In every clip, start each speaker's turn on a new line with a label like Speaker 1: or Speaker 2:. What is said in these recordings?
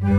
Speaker 1: Beden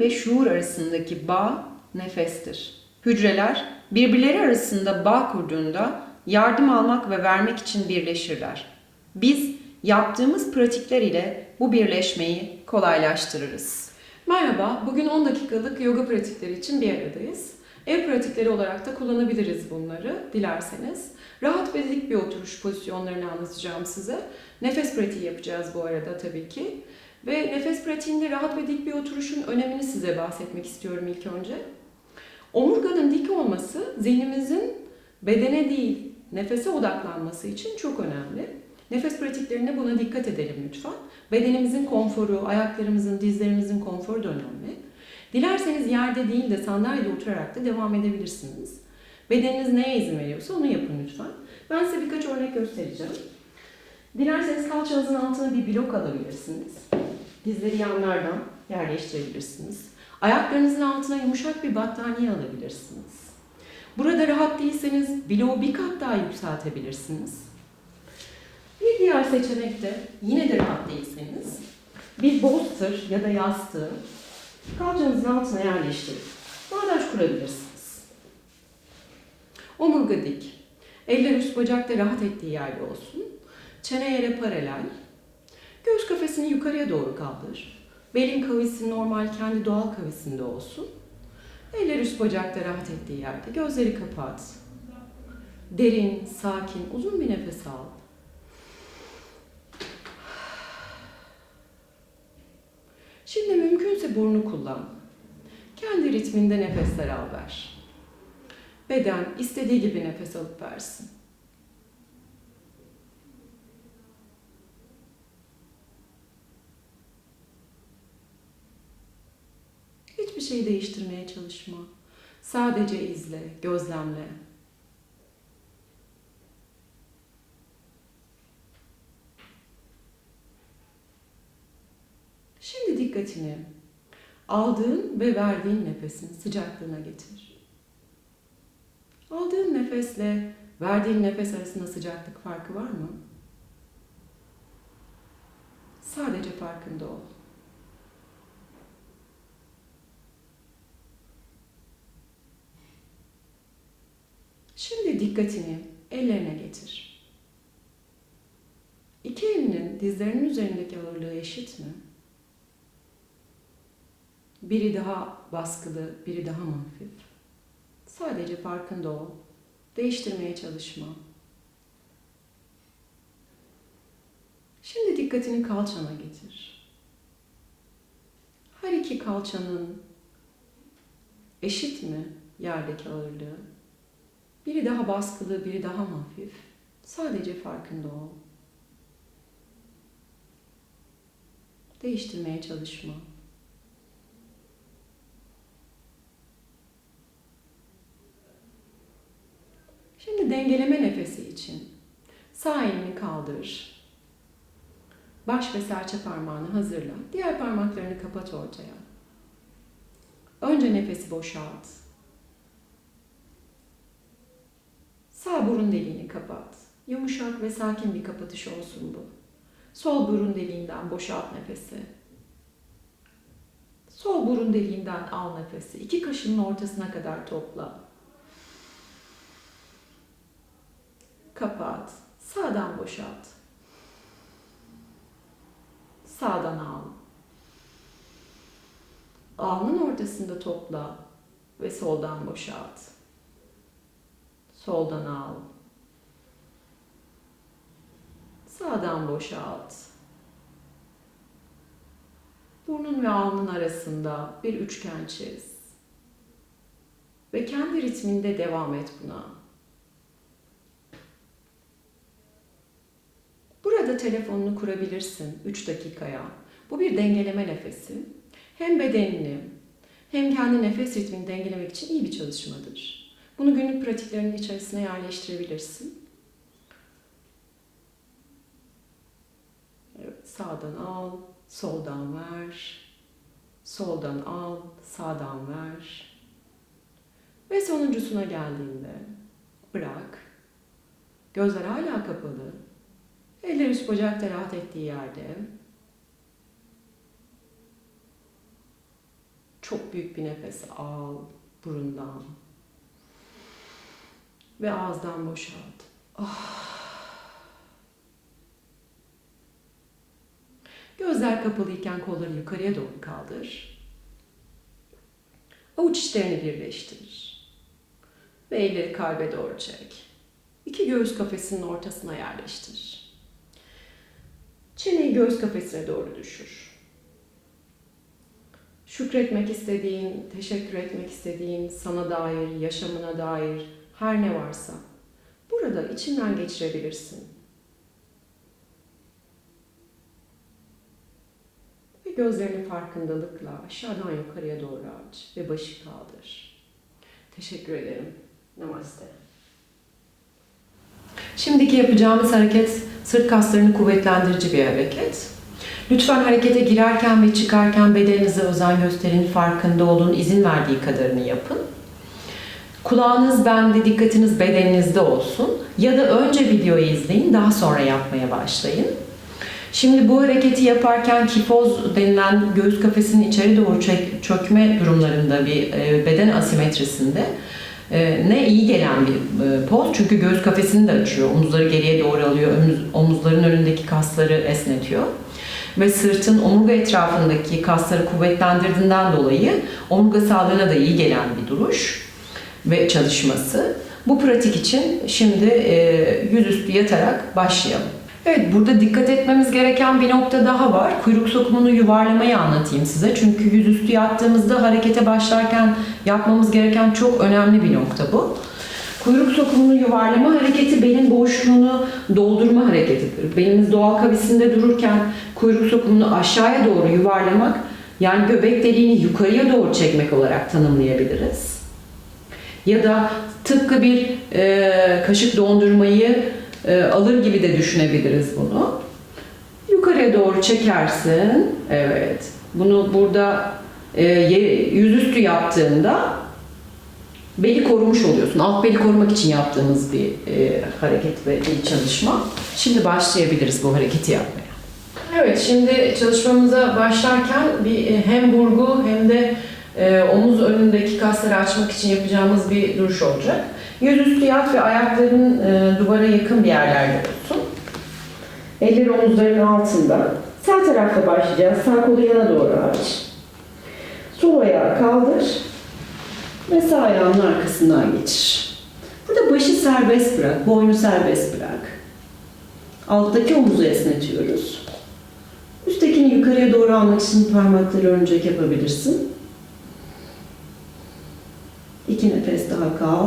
Speaker 1: ve şuur arasındaki bağ nefestir. Hücreler birbirleri arasında bağ kurduğunda yardım almak ve vermek için birleşirler. Biz yaptığımız pratikler ile bu birleşmeyi kolaylaştırırız.
Speaker 2: Merhaba, bugün 10 dakikalık yoga pratikleri için bir aradayız. Ev pratikleri olarak da kullanabiliriz bunları dilerseniz. Rahat ve dik bir oturuş pozisyonlarını anlatacağım size. Nefes pratiği yapacağız bu arada tabii ki. Ve nefes pratiğinde rahat ve dik bir oturuşun önemini size bahsetmek istiyorum ilk önce. Omurganın dik olması zihnimizin bedene değil nefese odaklanması için çok önemli. Nefes pratiklerinde buna dikkat edelim lütfen. Bedenimizin konforu, ayaklarımızın, dizlerimizin konforu da önemli. Dilerseniz yerde değil de sandalyede oturarak da devam edebilirsiniz. Bedeniniz neye izin veriyorsa onu yapın lütfen. Ben size birkaç örnek göstereceğim. Dilerseniz kalçanızın altına bir blok alabilirsiniz. Dizleri yanlardan yerleştirebilirsiniz. Ayaklarınızın altına yumuşak bir battaniye alabilirsiniz. Burada rahat değilseniz bloğu bir kat daha yükseltebilirsiniz. Diğer seçenek de yine de rahat değilseniz bir bolster ya da yastığı kalçanızın altına yerleştirip bağdaş kurabilirsiniz. Omurga dik. Eller üst bacakta rahat ettiği yerde olsun. Çene yere paralel. Göğüs kafesini yukarıya doğru kaldır. Belin kavisi normal kendi doğal kavisinde olsun. Eller üst bacakta rahat ettiği yerde. Gözleri kapat. Derin, sakin, uzun bir nefes al. Şimdi burnu kullan. Kendi ritminde nefesler al ver. Beden istediği gibi nefes alıp versin. Hiçbir şeyi değiştirmeye çalışma. Sadece izle, gözlemle. Şimdi dikkatini aldığın ve verdiğin nefesin sıcaklığına getir. Aldığın nefesle verdiğin nefes arasında sıcaklık farkı var mı? Sadece farkında ol. Şimdi dikkatini ellerine getir. İki elinin dizlerinin üzerindeki ağırlığı eşit mi? Biri daha baskılı, biri daha hafif? Sadece farkında ol. Değiştirmeye çalışma. Şimdi dikkatini kalçana getir. Her iki kalçanın eşit mi yerdeki ağırlığı? Biri daha baskılı, biri daha hafif? Sadece farkında ol. Değiştirmeye çalışma. Şimdi dengeleme nefesi için sağ elini kaldır. Baş ve serçe parmağını hazırla. Diğer parmaklarını kapat ortaya. Önce nefesi boşalt. Sağ burun deliğini kapat. Yumuşak ve sakin bir kapatış olsun bu. Sol burun deliğinden boşalt nefesi. Sol burun deliğinden al nefesi. İki kaşının ortasına kadar topla. Kapat. Sağdan boşalt. Sağdan al. Alnın ortasında topla ve soldan boşalt. Soldan al. Sağdan boşalt. Burnun ve alnın arasında bir üçgen çiz. Ve kendi ritminde devam et buna. Telefonunu kurabilirsin 3 dakikaya. Bu bir dengeleme nefesi. Hem bedenini hem kendi nefes ritmini dengelemek için iyi bir çalışmadır. Bunu günlük pratiklerinin içerisine yerleştirebilirsin. Evet, sağdan al, Soldan ver. Soldan al, sağdan ver. Ve sonuncusuna geldiğinde bırak. Gözler hala kapalı. Eller üst bacakta rahat ettiği yerde. Çok büyük bir nefes al burundan. Ve ağızdan boşalt. Gözler kapalıyken kolları yukarıya doğru kaldır. Avuç içlerini birleştir. Ve elleri kalbe doğru çek. İki göğüs kafesinin ortasına yerleştir. Çeneyi göğüs kafesine doğru düşür. Şükretmek istediğin, teşekkür etmek istediğin, sana dair, yaşamına dair her ne varsa burada içinden geçirebilirsin. Ve gözlerini farkındalıkla aşağıdan yukarıya doğru aç ve başı kaldır. Teşekkür ederim. Namaste. Şimdiki yapacağımız hareket sırt kaslarını kuvvetlendirici bir hareket. Lütfen harekete girerken ve çıkarken bedeninize özen gösterin, farkında olun, izin verdiği kadarını yapın. Kulağınız bende, dikkatiniz bedeninizde olsun. Ya da önce videoyu izleyin, daha sonra yapmaya başlayın. Şimdi bu hareketi yaparken kifoz denilen göğüs kafesinin içeri doğru çökme durumlarında bir e, beden asimetrisinde ne iyi gelen bir e, poz çünkü göğüs kafesini de açıyor. Omuzları geriye doğru alıyor, omuz- omuzların önündeki kasları esnetiyor. Ve sırtın omurga etrafındaki kasları kuvvetlendirdiğinden dolayı omurga sağlığına da iyi gelen bir duruş ve çalışması. Bu pratik için şimdi e, yüzüstü yatarak başlayalım. Evet, burada dikkat etmemiz gereken bir nokta daha var. Kuyruk sokumunu yuvarlamayı anlatayım size. Çünkü yüzüstü yattığımızda harekete başlarken yapmamız gereken çok önemli bir nokta bu. Kuyruk sokumunu yuvarlama hareketi belin boşluğunu doldurma hareketidir. Belimiz doğal kavisinde dururken kuyruk sokumunu aşağıya doğru yuvarlamak, yani göbek deliğini yukarıya doğru çekmek olarak tanımlayabiliriz. Ya da tıpkı bir e, kaşık dondurmayı e, alır gibi de düşünebiliriz bunu. Yukarıya doğru çekersin. Evet. Bunu burada e, yüzüstü yaptığında beli korumuş oluyorsun. Alt beli korumak için yaptığımız bir e, hareket ve bir çalışma. Şimdi başlayabiliriz bu hareketi yapmaya. Evet, şimdi çalışmamıza başlarken bir e, hem burgu hem de e, omuz önündeki kasları açmak için yapacağımız bir duruş olacak. Yüzüstü yat ve ayakların e, duvara yakın bir yerlerde olsun. Eller omuzların altında. Sağ tarafta başlayacağız. Sağ kolu yana doğru aç. Sol ayağı kaldır. Ve sağ ayağının arkasından geçir. Burada başı serbest bırak, boynu serbest bırak. Alttaki omuzu esnetiyoruz. Üsttekini yukarıya doğru almak için parmakları örümcek yapabilirsin. İki nefes daha kal.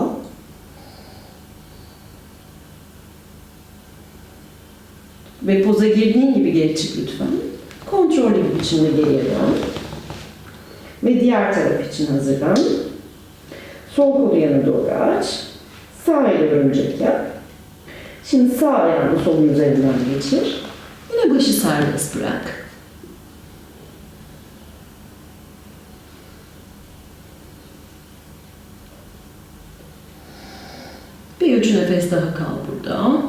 Speaker 2: Ve poza girdiğin gibi geri çık lütfen. Kontrollü bir biçimde geriye dön. Ve diğer taraf için hazırlan. Sol kolu yana doğru aç. Sağ ile örümcek yap. Şimdi sağ ayağını solun üzerinden geçir. Yine başı serbest bırak. Bir üç nefes daha kal burada.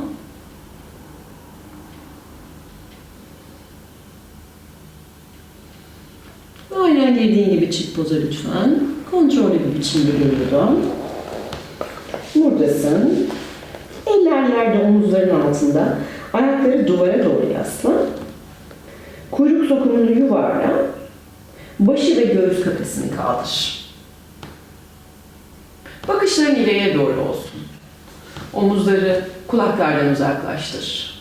Speaker 2: Ve Aynen girdiğin gibi çık poza lütfen. Kontrollü bir biçimde dön. Buradasın. Eller yerde omuzların altında. Ayakları duvara doğru yasla. Kuyruk sokumunu yuvarla. Başı ve göğüs kafesini kaldır. Bakışların ileriye doğru olsun. Omuzları kulaklardan uzaklaştır.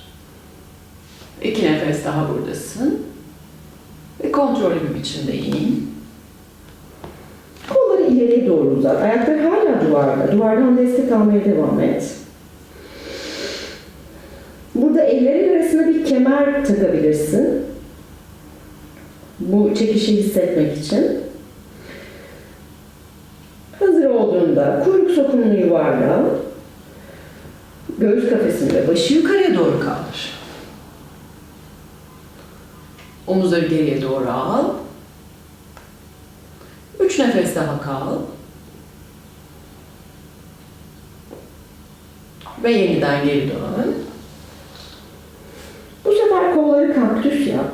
Speaker 2: İki nefes daha buradasın. Ve kontrollü bir biçimde in. İleriye doğru uzat. Ayaklar hala duvarda. Duvardan destek almaya devam et. Burada ellerin arasına bir kemer takabilirsin. Bu çekişi hissetmek için. Hazır olduğunda kuyruk sokumunu yuvarla. Göğüs kafesini ve başı yukarıya doğru kaldır. Omuzları geriye doğru al. Üç nefes daha kal. Ve yeniden geri dön.
Speaker 3: Bu sefer kolları kaktüs yap.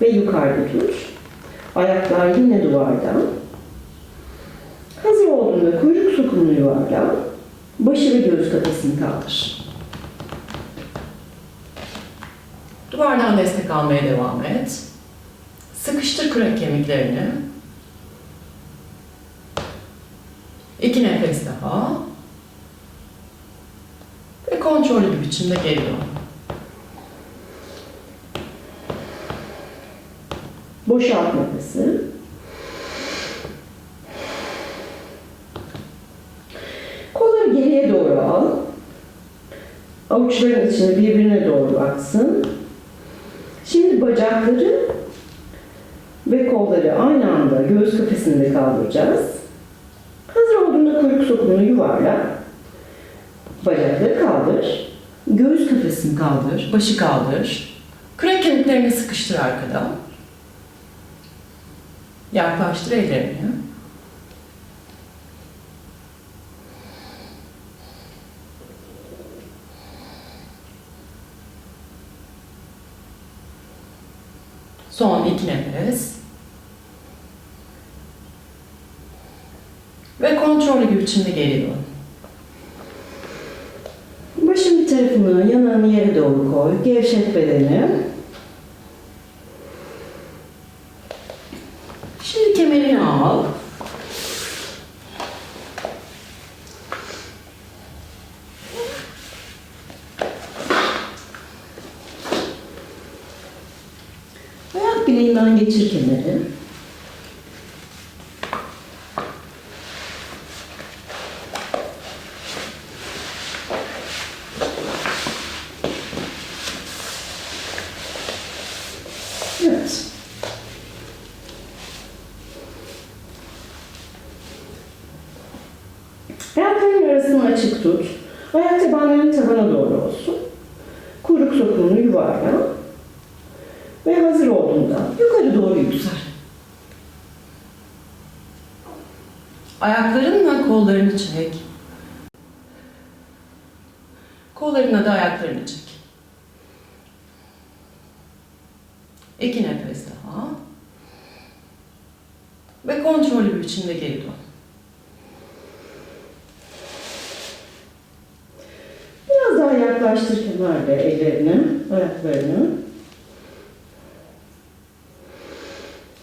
Speaker 3: Ve yukarıda tut. Ayaklar yine duvardan. Hazır olduğunda kuyruk sokumunu yuvarla. Başı ve göğüs kafesini kaldır.
Speaker 2: Duvardan destek almaya devam et. Sıkıştır kürek kemiklerini. İki nefes daha. Kontrollü bir biçimde dön.
Speaker 3: Boşalt nefesi. Kolları geriye doğru al. Avuçların içine birbirine doğru baksın. Şimdi bacakları ve kolları aynı anda göğüs kafesinde kaldıracağız. Hazır olduğunda kuyruk sokumunu yuvarla. Bacakları kaldır.
Speaker 2: Göğüs kafesini kaldır, başı kaldır. Kürek kemiklerini sıkıştır arkada. Yaklaştır ellerini. Son iki nefes. Ve kontrollü bir biçimde geri.
Speaker 3: Tarafını yanağını yere doğru koy. Gevşet bedeni.
Speaker 2: Şimdi kemerini al.
Speaker 3: Ayak bileğinden geçir Evet. Ayakların arasını açık tut. Ayak tabanların tavana doğru olsun. Kuyruk sokumunu yuvarla. Ve hazır olduğunda yukarı doğru yüksel.
Speaker 2: Ayaklarınla kollarını çek. Kollarına da ayaklarını çek. İki nefes daha. Ve kontrollü bir biçimde geri dön.
Speaker 3: Biraz daha yaklaştır kenarda ellerini, ayaklarını.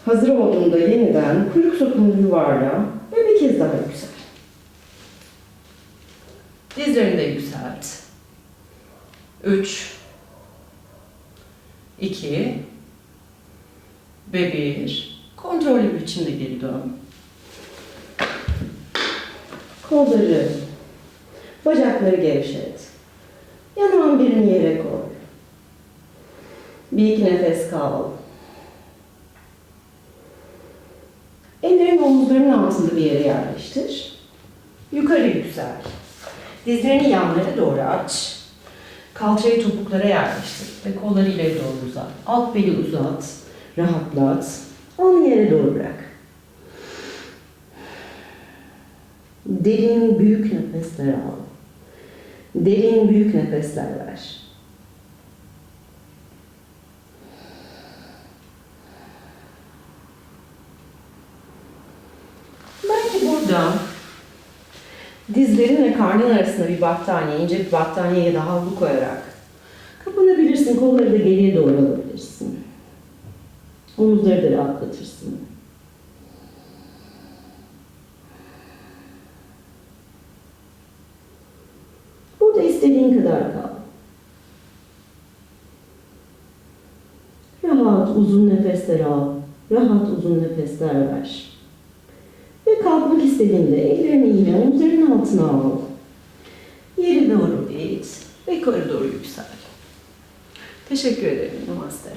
Speaker 3: Hazır olduğunda yeniden kuyruk sokumunu yuvarla ve bir kez daha yüksel.
Speaker 2: Dizlerini de yükselt. Üç, iki ve bir. Kontrollü biçimde geri dön.
Speaker 3: Kolları, bacakları gevşet. Yanağın birini yere koy. Bir iki nefes kal. Ellerini omuzlarının altında bir yere yerleştir. Yukarı yüksel. Dizlerini yanlara doğru aç. Kalçayı topuklara yerleştir ve kolları ileri doğru uzat. Alt beli uzat, rahatlat. Onu yere doğru bırak. Derin büyük nefesler al. Derin büyük nefesler ver. Belki burada dizlerin ve karnın arasında bir battaniye, ince bir battaniye ya da havlu koyarak kapanabilirsin. Kolları da geriye doğru alabilirsin. Omuzları da rahatlatırsın. Burada istediğin kadar kal. Rahat uzun nefesler al. Rahat uzun nefesler ver. Ve kalkmak istediğinde ellerini yine omuzlarının altına al. Yere doğru git ve yukarı doğru yüksel.
Speaker 2: Teşekkür ederim.
Speaker 3: Namaste.